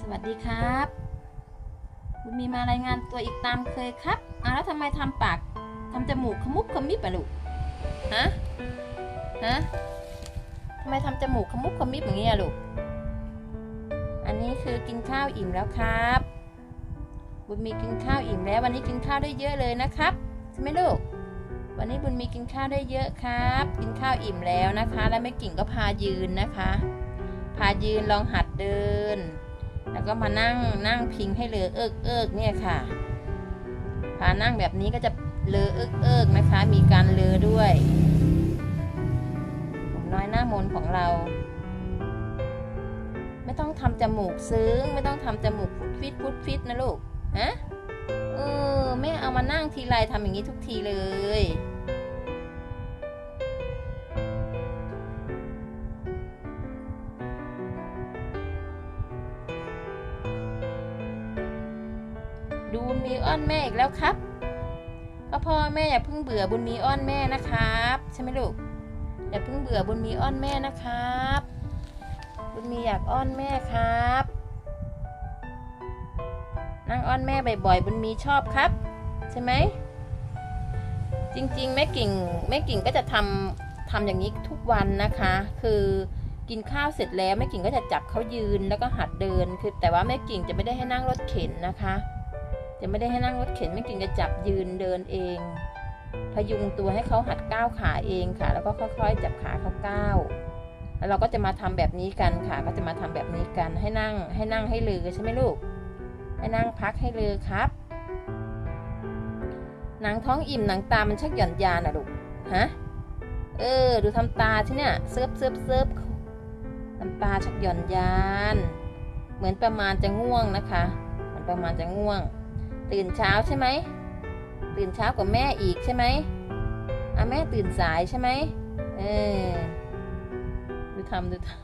สวัสดีครับ บุญมีมารายงานตัวอีกตามเคยครับอะแล้วทำไมทำปากทำจมูกขมุบขมิบอะลูก ฮะ ฮะทำไมทำจมูกขมุบขมิบอย่างนี้อะลูก อันนี้คือกินข้าวอิ่มแล้วครับ บุญมีกินข้าวอิ่มแล้ว วันนี้กินข้าวได้เยอะเลยนะครับใช่ไหมลูก วันนี้บุญมีกินข้าวได้เยอะครับ กินข้าวอิ่มแล้วนะคะ แล้วแม่กิ่งก็พายืนนะคะ พายืนลองหัดเดิน แล้วก็มานั่งนั่งพิงให้เลอเอิกเอิกเนี่ยค่ะพานั่งแบบนี้ก็จะเลอเอิกเอิกนะคะ มีการเลอด้วยผมน้อยหน้ามนของเรา ไม่ต้องทำจมูกซึ้ง ไม่ต้องทำจมูกพุดฟิตพุดฟิตนะลูกฮะเออแม่เอามานั่งทีไรทำอย่างนี้ทุกทีเลย บุญมีอ้อนแม่อีกแล้วครับ ก็พ่อแม่อย่าเพิ่งเบื่อบุญมีอ้อนแม่นะครับ ใช่ไหมลูก อย่าเพิ่งเบื่อบุญมีอ้อนแม่นะครับ บุญมีอยากอ้อนแม่ครับ นั่งอ้อนแม่บ่อยๆบุญมีชอบครับ ใช่ไหม จริงๆแม่กิ่งแม่กิ่งก็จะทำทำอย่างนี้ทุกวันนะคะ คือกินข้าวเสร็จแล้วแม่กิ่งก็จะจับเขายืนแล้วก็หัดเดิน คือแต่ว่าแม่กิ่งจะไม่ได้ให้นั่งรถเข็นนะคะ จะไม่ได้ให้นั่งรถเข็นแม่กิ่งจะจับยืนเดินเอง พยุงตัวให้เขาหัดก้าวขาเองค่ะ แล้วก็ค่อยๆ จับขาเขาก้าวแล้วเราก็จะมาทำแบบนี้กันค่ะ ก็จะมาทำแบบนี้กันให้นั่งให้นั่งให้ลือใช่ไหมลูก ให้นั่งพักให้ลือครับ หนังท้องอิ่มหนังตามันชักหย่อนยานอะลูกฮะเออ ดูทำตาที่เนี่ยเซิบเซิบเซิบทำตาชักหย่อนยาน เหมือนประมาณจะง่วงนะคะ เหมือนประมาณจะง่วง ตื่นเช้าใช่ไหม ตื่นเช้ากว่าแม่อีกใช่ไหมอะแม่ตื่นสายใช่ไหมเออดูทำดูทำ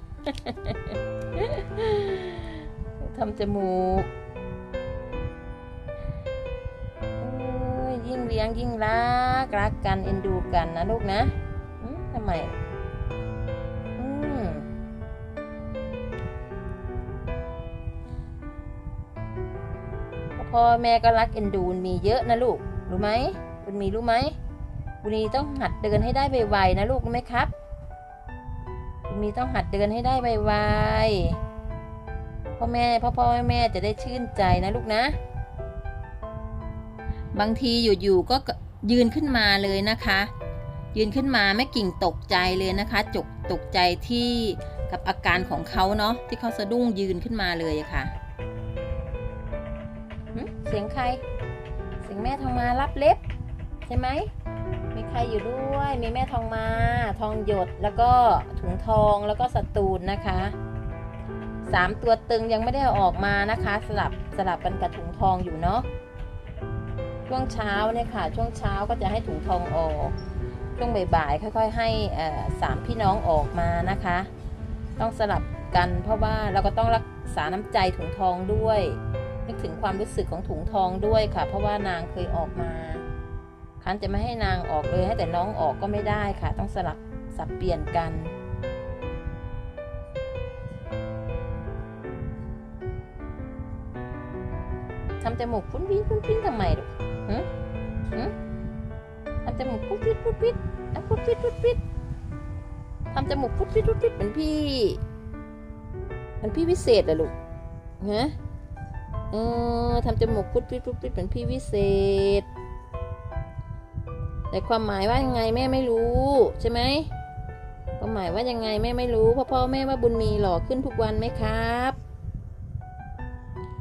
ทำจมูกยิ่งเลี้ยงยิ่งรักรักกันเอ็นดูกันนะลูกนะทำไม พ่อแม่ก็รักเอ็นดูมีเยอะนะลูก รู้ไหมบุญมีรู้ไหมบุญมีต้องหัดเดินให้ได้ไวๆนะลูกรู้ไหมครับบุญมีต้องหัดเดินให้ได้ไวๆพ่อแม่พ่อพ่อแม่แม่จะได้ชื่นใจนะลูกนะ บางทีอยู่ๆก็ยืนขึ้นมาเลยนะคะ ยืนขึ้นมาแม่กิ่งตกใจเลยนะคะจกตกใจที่กับอาการของเขาเนาะที่เขาสะดุ้งยืนขึ้นมาเลยะค่ะ เสียงใคร เสียงแม่ทองมารับเล็บ ใช่ไหมมีใครอยู่ด้วย มีแม่ทองมา ทองหยด แล้วก็ถุงทองแล้วก็สตูนนะคะสามตัวตึงยังไม่ได้ออกมานะคะ สลับสลับกันกับถุงทองอยู่เนาะช่วงเช้าเนี่ยค่ะ ช่วงเช้าก็จะให้ถุงทองออกช่วงบ่ายๆค่อย ๆ ให้สามพี่น้องออกมานะคะ ต้องสลับกันเพราะว่าเราก็ต้องรักษาน้ำใจถุงทองด้วย นึกถึงความรู้สึกของถุงทองด้วยค่ะ เพราะว่านางเคยออกมาคันจะไม่ให้นางออกเลยให้แต่น้องออกก็ไม่ได้ค่ะ ต้องสลับสับเปลี่ยนกัน ทำจมูกฟุ้นวิ้นฟุ้นวิ้นทำไมลูกหืหืทำจมูกฟุ้นวิ้นฟุ้นวิ้นอะฟุ้นวิ้นฟุ้นวิ้นทำจมูกฟุ้นวิ้นฟุ้นวิ้นเหมือนพี่เหมือนพี่วิเศษเหรอลูกฮะ ออทำจมูกฟุ้นวิ้นฟุ้นวิ้นเหมือนพี่วิเศษ แต่ความหมายว่ายังไงแม่ไม่รู้ใช่ไหมความหมายว่ายังไงแม่ไม่รู้พ่อพ่อแม่ว่าบุญมีหล่อขึ้นทุกวันไหมครับ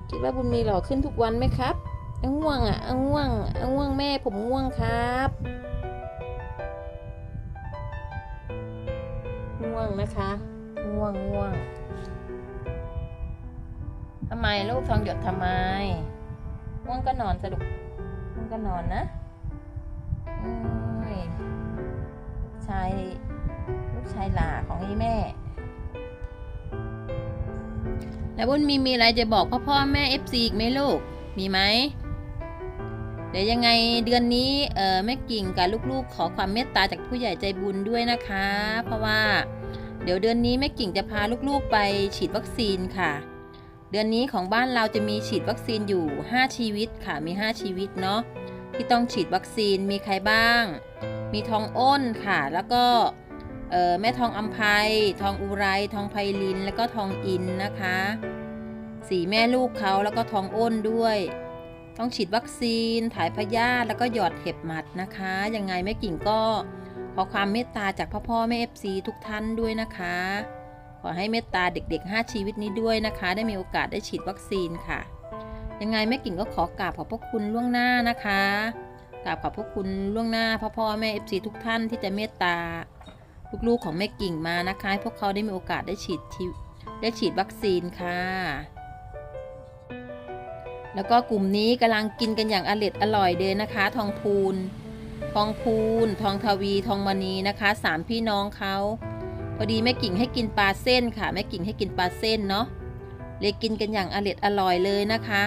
คิดว่าบุญมีหล่อขึ้นทุกวันไหมครับอาง่วงอะอาง่วงอาง่วงแม่ผมง่วงครับง่วงนะคะง่วงง่วงำไมลูกทองหยดทำไมง่วงก็นอนสรุปง่วงก็นอนนะชายลูกชายหล่าของอ้แม่ แล้วบุญมีมีอะไรจะบอกพ่อพ่อแม่ FC อีกไหมลูก มีไหม เดี๋ยวยังไงเดือนนี้เออแม่กิ่งกับลูกๆ ขอความเมตตาจากผู้ใหญ่ใจบุญด้วยนะคะ เพราะว่า เดี๋ยวเดือนนี้แม่กิ่งจะพาลูกๆไปฉีดวัคซีนค่ะ เดือนนี้ของบ้านเราจะมีฉีดวัคซีนอยู่ 5 ชีวิตค่ะมี 5 ชีวิตเนาะที่ต้องฉีดวัคซีนมีใครบ้าง มีทองอ้นค่ะ แล้วก็แม่ทองอัมภัย ทองอุไร ทองไพลิน แล้วก็ทองอินนะคะสีแม่ลูกเขาแล้วก็ทองอ้นด้วย ต้องฉีดวัคซีน ถ่ายพยาธิแล้วก็หยอดเห็บหมัดนะคะ ยังไงแม่กิ่งก็ขอความเมตตาจากพ่อพ่อแม่เอฟซีทุกท่านด้วยนะคะ อให้เมตตาเด็ก ๆ 5 ชีวิตนี้ด้วยนะคะ ได้มีโอกาสได้ฉีดวัคซีนค่ะ ยังไงแม่กิ่งก็ขอกราบขอบพระคุณล่วงหน้านะคะกราบขอบพระคุณล่วงหน้าพ่อพ่อแม่เอฟซีทุกท่านที่จะเมตตาลูกๆของแม่กิ่งมานะคะให้พวกเขาได้มีโอกาสได้ฉีดได้ฉีดวัคซีนค่ะ แล้วก็กลุ่มนี้กำลังกินกันอย่างอร็ดอร่อยเลยนะคะ ทองพูน ทองพูน ทองทวี ทองมณีนะคะสามพี่น้องเขา พอดีแม่กิ่งให้กินปลาเส้นค่ะแม่กิ่งให้กินปลาเส้นเนาะเลยกินกันอย่างอร็ดอร่อยเลยนะคะ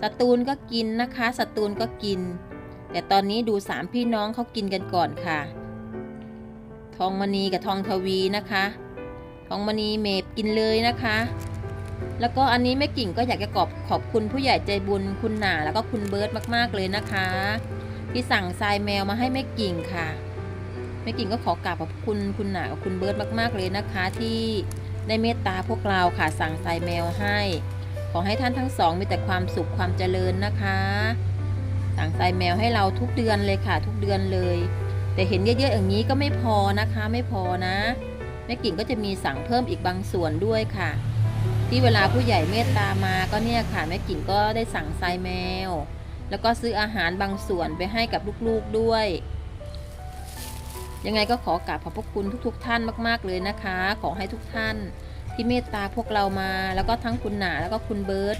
สตูลก็กินนะคะสตูลก็กิน แต่ตอนนี้ดูสามพี่น้องเขากินกันก่อนค่ะ ทองมณีกับทองทวีนะคะ ทองมณีเมบกินเลยนะคะ แล้วก็อันนี้แม่กิ่งก็อยากจะขอบขอบคุณผู้ใหญ่ใจบุญคุณหนาแล้วก็คุณเบิร์ตมากๆเลยนะคะ ที่สั่งทรายแมวมาให้แม่กิ่งค่ะ ม่กิ่งก็ขอกราบขอบคุณคุณหนากับคุณเบิร์ตมากๆเลยนะคะ ที่ได้เมตตาพวกเราค่ะสั่งทรายแมวให้ ขอให้ท่านทั้งสองมีแต่ความสุขความเจริญนะคะ สั่งทรายแมวให้เราทุกเดือนเลยค่ะ ทุกเดือนเลย แต่เห็นเยอะๆอย่างนี้ก็ไม่พอนะคะไม่พอนะแม่กิ่งก็จะมีสั่งเพิ่มอีกบางส่วนด้วยค่ะ ที่เวลาผู้ใหญ่เมตตามาก็เนี่ยค่ะแม่กิ่งก็ได้สั่งทรายแมว แล้วก็ซื้ออาหารบางส่วนไปให้กับลูกๆด้วย ยังไงก็ขอกราบขอบพระคุณทุก ๆ ท่านมาก ๆ เลยนะคะ ขอให้ทุกท่านที่เมตตาพวกเรามา แล้วก็ทั้งคุณหนาแล้วก็คุณเบิร์ต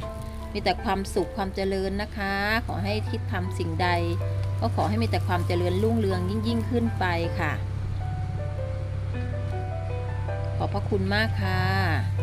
มีแต่ความสุขความเจริญนะคะ ขอให้คิดทำสิ่งใด ก็ขอให้มีแต่ความเจริญรุ่งเรืองยิ่งยิ่งขึ้นไปค่ะ ขอบพระคุณมากค่ะ